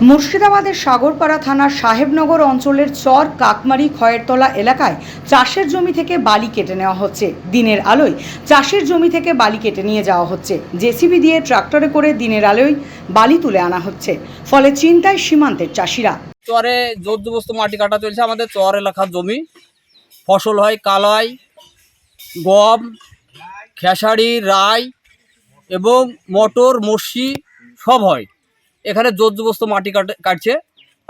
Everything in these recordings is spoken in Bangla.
মুর্শিদাবাদের সাগরপাড়া থানার সাহেবনগর অঞ্চলের চর কাকমারি খয়েরতলা এলাকায় চাষের জমি থেকে বালি কেটে নেওয়া হচ্ছে। দিনের আলোয় চাষের জমি থেকে বালি কেটে নিয়ে যাওয়া হচ্ছে। জেসিবি দিয়ে ট্রাক্টরে করে দিনের আলোয় বালি তুলে আনা হচ্ছে। ফলে চিন্তায় সীমান্তের চাষিরা। চরে জোরজবস্ত মাটি কাটা চলছে আমাদের চর এলাকার জমি। ফসল হয় কালাই, গম, খেসারি, রাই এবং মটর, মসি সব হয়। এখানে জোরজবস্ত মাটি কাটে কাটছে।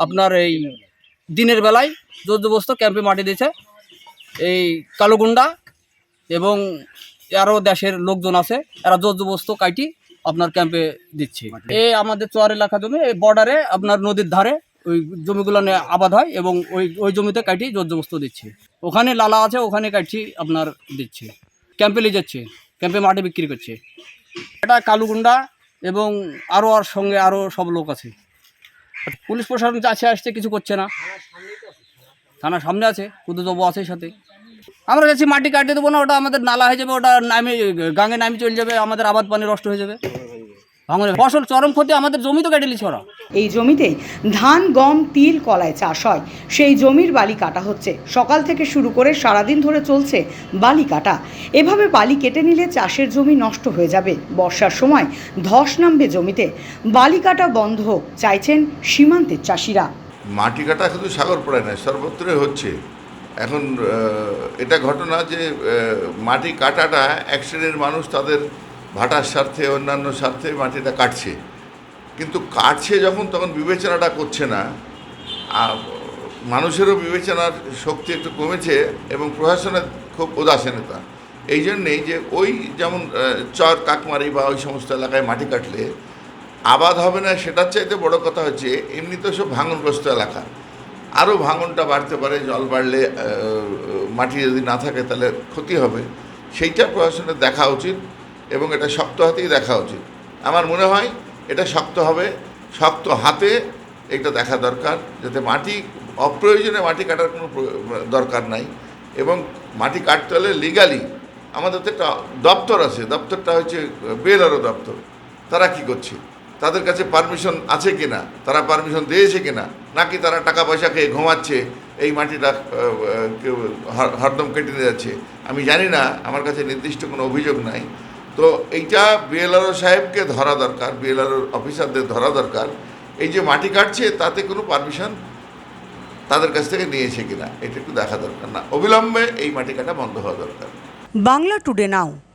আপনার এই দিনের বেলায় জোরজবস্ত ক্যাম্পে মাটি দিয়েছে। এই কালোগুন্ডা এবং আরও দেশের লোকজন আছে এরা জোরজবস্ত কাটি আপনার ক্যাম্পে দিচ্ছে। এই আমাদের চোয়ার এলাকা জমি এই বর্ডারে আপনার নদীর ধারে ওই জমিগুলো নিয়ে আবাদ হয় এবং ওই ওই জমিতে কাটি জোরজবস্ত দিচ্ছে। ওখানে লালা আছে ওখানে কাটছি আপনার দিচ্ছে। ক্যাম্পে নিয়ে যাচ্ছে ক্যাম্পে মাটি বিক্রি করছে। এটা কালুগুন্ডা এবং আরও আর সঙ্গে আরও সব লোক আছে। পুলিশ প্রশাসন চাষে আসতে কিছু করছে না। থানার সামনে আছে কুদুদবু আছে সাথে। আমরা যাচ্ছি মাটি কাটিয়ে দেবো না, ওটা আমাদের নালা হয়ে যাবে, ওটা নামে, গাঙে নামে চলে যাবে, আমাদের আবাদ পানি নষ্ট হয়ে যাবে। ভাঙনে ফসল চরম ক্ষতি আমাদের জমি তো কেটে নিচ্ছে ওরা। এই জমিতেই ধান গম তিল কলায় চাষ হয়। সেই জমির বালি কাটা হচ্ছে। সকাল থেকে শুরু করে সারাদিন ধরে চলছে বালি কাটা। এভাবে বালি কেটে নিলে চাষের জমি নষ্ট হয়ে যাবে। বর্ষার সময় ধস নামবে জমিতে। বালি কাটা বন্ধ হোক চাইছেন সীমান্তের চাষিরা। মাটি কাটা শুধু সাগর পড়ে না সর্বত্রই হচ্ছে। এখন এটা ঘটনা যে মাটি কাটাটা এক শ্রেণির মানুষ তাদের ভাটার স্বার্থে, অন্যান্য স্বার্থে মাটিটা কাটছে। কিন্তু কাটছে যখন, তখন বিবেচনাটা করছে না। মানুষেরও বিবেচনার শক্তি একটু কমেছে এবং প্রশাসনের খুব উদাসীনতা। এই জন্যেই যে ওই যেমন চর, কাকমারি বা ওই সমস্ত এলাকায় মাটি কাটলে আবাদ হবে না, সেটার চাইতে বড় কথা হচ্ছে, এমনি তো সব ভাঙনগ্রস্ত এলাকা। আরও ভাঙনটা বাড়তে পারে, জল বাড়লে মাটি যদি না থাকে তাহলে ক্ষতি হবে। সেইটা প্রশাসনের দেখা উচিত। এবং এটা শক্ত হাতেই দেখা উচিত। আমার মনে হয় এটা শক্ত হবে, শক্ত হাতে এটা দেখা দরকার, যাতে মাটি অপ্রয়োজনে মাটি কাটার কোনো দরকার নাই এবং মাটি কাটতে হলে লিগালি আমাদের তো একটা দপ্তর আছে, দপ্তরটা হচ্ছে বেলারও দপ্তর। তারা কি করছে? তাদের কাছে পারমিশন আছে কি না তারা পারমিশন দিয়েছে কি না নাকি তারা টাকা পয়সা খেয়ে ঘুমাচ্ছে, এই মাটিটা হরদম কেটে নিয়ে যাচ্ছে? আমি জানি না, আমার কাছে নির্দিষ্ট কোনো অভিযোগ নাই। তো এইটা বিএলআরও সাহেবকে ধরা দরকার বিএলআর অফিসারদের ধরা দরকার। এই যে মাটি কাটছে, তাতে কোনো পারমিশন তাদের কাছ থেকে নিয়েছে কিনা, এটা একটু দেখা দরকার না। অবিলম্বে এই মাটি কাটা বন্ধ হওয়া দরকার। Bangla today now.